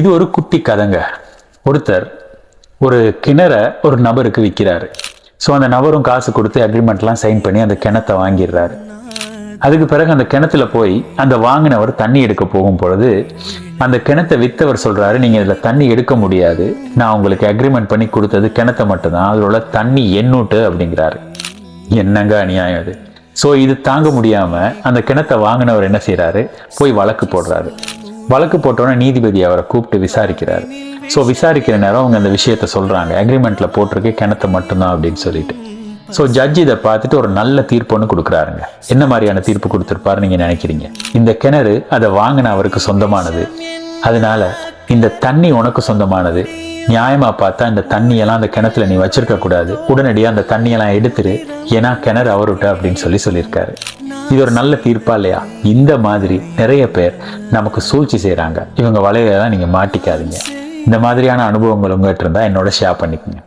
இது ஒரு குட்டி கதைங்க. ஒருத்தர் ஒரு கிணற ஒரு நபருக்கு விற்கிறாரு ஸோ அந்த நபரும் காசு கொடுத்து அக்ரிமெண்ட்லாம் சைன் பண்ணி அந்த கிணத்தை வாங்கிடுறாரு. அதுக்கு பிறகு அந்த கிணத்துல போய் அந்த வாங்கினவர் தண்ணி எடுக்க போகும் பொழுது அந்த கிணத்தை வித்தவர் சொல்றாரு நீங்க இதுல தண்ணி எடுக்க முடியாது. நான் உங்களுக்கு அக்ரிமெண்ட் பண்ணி கொடுத்தது கிணத்தை மட்டும்தான். அதில் உள்ள தண்ணி எண்ணூட்டு அப்படிங்கிறாரு. என்னங்க அநியாயம் அது ஸோ இது தாங்க முடியாம அந்த கிணத்தை வாங்கினவர் என்ன செய்கிறாரு போய் வழக்கு போடுறாரு. வழக்கு போட்டோன்னே நீதிபதி அவரை கூப்பிட்டு விசாரிக்கிறாரு. ஸோ விசாரிக்கிற நேரம் அவங்க அந்த விஷயத்த சொல்றாங்க. அக்ரிமெண்ட்ல போட்டிருக்கு கிணத்தை மட்டும்தான் அப்படின்னு சொல்லிட்டு. ஸோ ஜட்ஜ் இதை பார்த்துட்டு ஒரு நல்ல தீர்ப்புன்னு கொடுக்குறாருங்க. என்ன மாதிரியான தீர்ப்பு கொடுத்துருப்பாரு நீங்க நினைக்கிறீங்க? இந்த கிணறு அதை வாங்கின அவருக்கு சொந்தமானது. அதனால இந்த தண்ணி உனக்கு சொந்தமானது. நியாயமா பார்த்தா இந்த தண்ணியெல்லாம் அந்த கிணத்துல நீ வச்சிருக்க கூடாது. உடனடியாக அந்த தண்ணியெல்லாம் எடுத்துரு ஏன்னா கிணறு அவருட்ட அப்படின்னு சொல்லி சொல்லியிருக்காரு. இது ஒரு நல்ல தீர்ப்பா இல்லையா? இந்த மாதிரி நிறைய பேர் நமக்கு சூழ்ச்சி செய்கிறாங்க இவங்க வலையில தான் நீங்கள் மாட்டிக்காதீங்க. இந்த மாதிரியான அனுபவங்கள் உங்கள்கிட்ட இருந்தால் என்னோட ஷேர் பண்ணிக்கோங்க.